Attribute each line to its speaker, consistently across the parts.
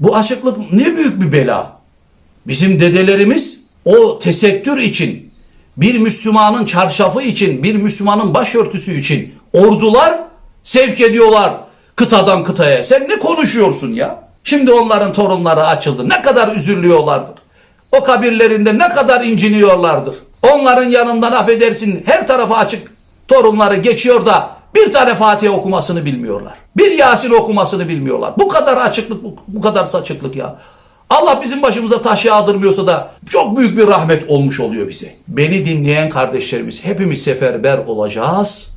Speaker 1: Bu açıklık ne büyük bir bela. Bizim dedelerimiz o tesettür için, bir Müslümanın çarşafı için, bir Müslümanın başörtüsü için ordular sevk ediyorlar kıtadan kıtaya. Sen ne konuşuyorsun ya? Şimdi onların torunları açıldı. Ne kadar üzülüyorlardır. O kabirlerinde ne kadar inciniyorlardır. Onların yanından affedersin her tarafı açık torunları geçiyor da bir tane Fatiha okumasını bilmiyorlar. Bir Yasin okumasını bilmiyorlar. Bu kadar açıklık, bu, kadar saçıklık ya. Allah bizim başımıza taş yağdırmıyorsa da çok büyük bir rahmet olmuş oluyor bize. Beni dinleyen kardeşlerimiz hepimiz seferber olacağız.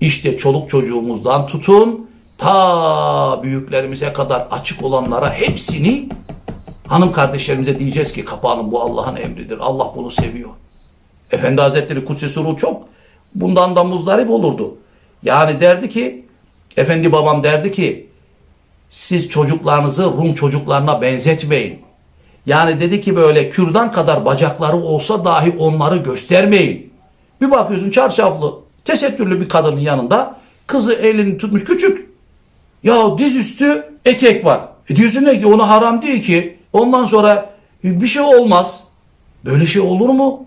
Speaker 1: İşte çoluk çocuğumuzdan tutun ta büyüklerimize kadar açık olanlara hepsini hanım kardeşlerimize diyeceğiz ki kapağının bu Allah'ın emridir. Allah bunu seviyor. Efendi Hazretleri Kudüs'ü Ruh çok bundan da muzdarip olurdu. Yani derdi ki Efendi babam derdi ki siz çocuklarınızı Rum çocuklarına benzetmeyin. Yani dedi ki böyle kürdan kadar bacakları olsa dahi onları göstermeyin. Bir bakıyorsun çarşaflı, tesettürlü bir kadının yanında kızı elini tutmuş küçük. Ya dizüstü etek var. E diyorsun ki ona haram değil ki. Ondan sonra bir şey olmaz. Böyle şey olur mu?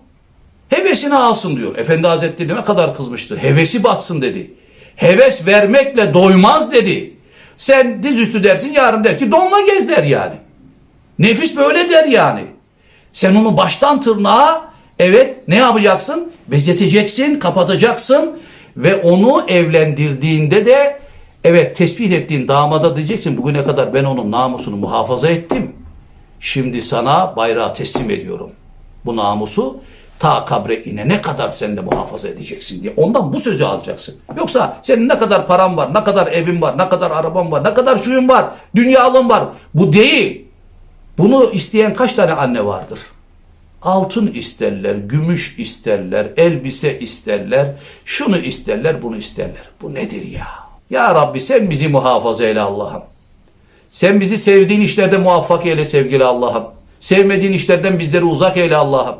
Speaker 1: Hevesini alsın diyor. Efendi Hazretleri ne kadar kızmıştı. Hevesi batsın dedi. Heves vermekle doymaz dedi. Sen dizüstü dersin yarın der ki donla gez der yani. Nefis böyle der yani. Sen onu baştan tırnağa evet ne yapacaksın? Bezeteceksin, kapatacaksın ve onu evlendirdiğinde de evet tespit ettiğin damada diyeceksin bugüne kadar ben onun namusunu muhafaza ettim. Şimdi sana bayrağı teslim ediyorum. Bu namusu ta kabre inene kadar sen de muhafaza edeceksin diye. Ondan bu sözü alacaksın. Yoksa senin ne kadar paran var, ne kadar evin var, ne kadar araban var, ne kadar şuyun var, dünyalın var. Bu değil. Bunu isteyen kaç tane anne vardır? Altın isterler, gümüş isterler, elbise isterler, şunu isterler, bunu isterler. Bu nedir ya? Ya Rabbi sen bizi muhafaza eyle Allah'ım. Sen bizi sevdiğin işlerde muvaffak eyle sevgili Allah'ım. Sevmediğin işlerden bizleri uzak eyle Allah'ım.